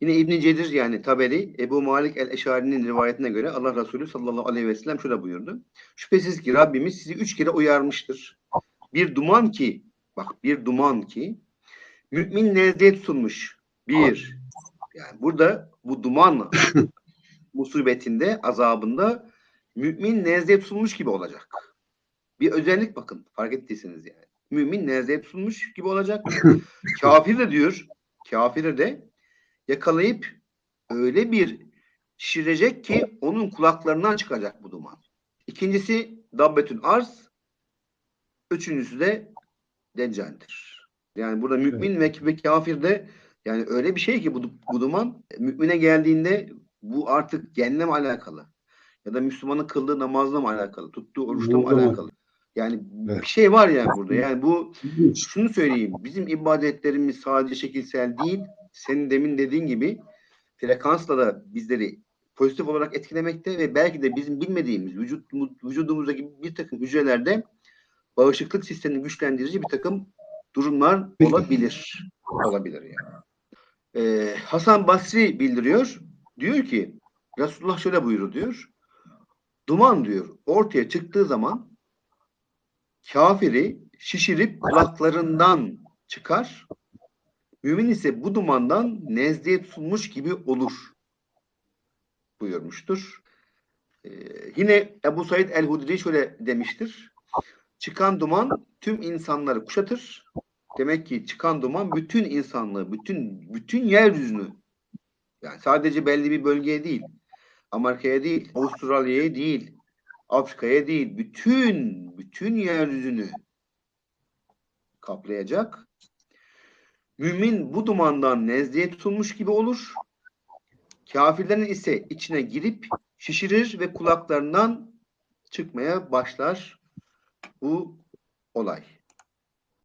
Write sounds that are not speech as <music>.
Yine İbn Cedir yani Taberi Ebu Malik el-Eşari'nin rivayetine göre Allah Resulü sallallahu aleyhi ve sellem şöyle buyurdu. Şüphesiz ki Rabbimiz sizi üç kere uyarmıştır. Bir duman ki bak bir duman ki mümin nezdeye tutulmuş. Bir. Yani burada bu duman <laughs> musibetinde, azabında mümin nezdeye tutulmuş gibi olacak. Bir özellik bakın fark ettiyseniz yani. Mümin nezdeye tutulmuş gibi olacak. <laughs> Kafir de diyor, kafir de yakalayıp öyle bir şişirecek ki onun kulaklarından çıkacak bu duman. İkincisi dabbetül arz. Üçüncüsü de deccaldir. Yani burada mümin ve, ve kafir de yani öyle bir şey ki bu, bu duman mümine geldiğinde bu artık genle mi alakalı? Ya da Müslümanın kıldığı namazla mı alakalı? Tuttuğu oruçla mı alakalı? Yani Evet. bir şey var yani burada. Yani bu şunu söyleyeyim. Bizim ibadetlerimiz sadece şekilsel değil. Senin demin dediğin gibi frekansla da bizleri pozitif olarak etkilemekte ve belki de bizim bilmediğimiz vücut, vücudumuzdaki bir takım hücrelerde bağışıklık sistemini güçlendirici bir takım durumlar olabilir. Olabilir yani. Ee, Hasan Basri bildiriyor. Diyor ki Resulullah şöyle buyurur diyor. Duman diyor ortaya çıktığı zaman kafiri şişirip kulaklarından çıkar. Mümin ise bu dumandan nezleye tutulmuş gibi olur buyurmuştur. Ee, yine Ebu Said el-Hudri şöyle demiştir. Çıkan duman tüm insanları kuşatır. Demek ki çıkan duman bütün insanlığı, bütün bütün yeryüzünü yani sadece belli bir bölgeye değil, Amerika'ya değil, Avustralya'ya değil, Afrika'ya değil, bütün bütün yeryüzünü kaplayacak. Mümin bu dumandan nezleye tutulmuş gibi olur. Kafirlerin ise içine girip şişirir ve kulaklarından çıkmaya başlar bu olay.